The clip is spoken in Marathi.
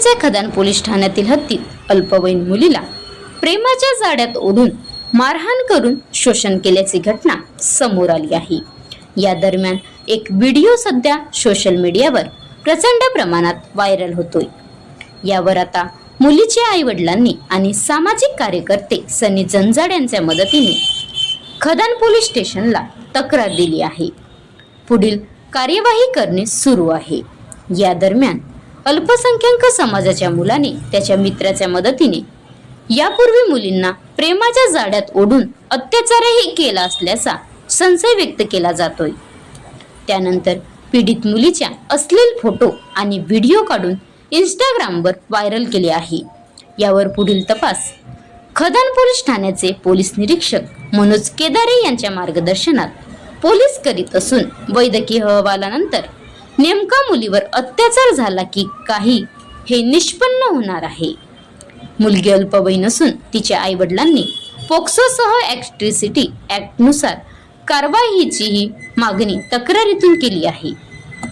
पेठेच्या खदान पोलीस ठाण्यातील हद्दीत अल्पवयीन मुलीला प्रेमाच्या जाड्यात ओढून मारहाण करून शोषण केल्याची घटना समोर आली आहे. या दरम्यान एक व्हिडिओ सध्या सोशल मीडियावर प्रचंड प्रमाणात व्हायरल होतोय. यावर आता मुलीच्या आई वडिलांनी आणि सामाजिक कार्यकर्ते सनी जंजाड यांच्या मदतीने खदान पोलीस स्टेशनला तक्रार दिली आहे. पुढील कार्यवाही करणे सुरू आहे. या दरम्यान अल्पसंख्याक समाजाच्या मुलाने त्याच्या मित्राच्या मदतीने यापूर्वी मुलींना प्रेमाच्या जाड्यात ओढून अत्याचारही केला असल्याचा संशय व्यक्त केला जातोय. त्यानंतर पीडित मुलीच्या अश्लील फोटो आणि व्हिडिओ काढून इंस्टाग्रामवर व्हायरल केले आहे. यावर पुढील तपास. खदान पोलीस ठाण्याचे पोलीस निरीक्षक मनोज केदारे यांच्या मार्गदर्शनात पोलीस करीत असून वैद्यकीय अहवालानंतर नेमका मुलीवर अत्याचार झाला की काही हे निष्पन्न होणार आहे. मुलगी अल्पवयीन असून तिच्या आई वडिलांनी पोक्सोसह ॲक्ट्रिसिटी ॲक्टनुसार कारवाईचीही मागणी तक्रारीतून केली आहे.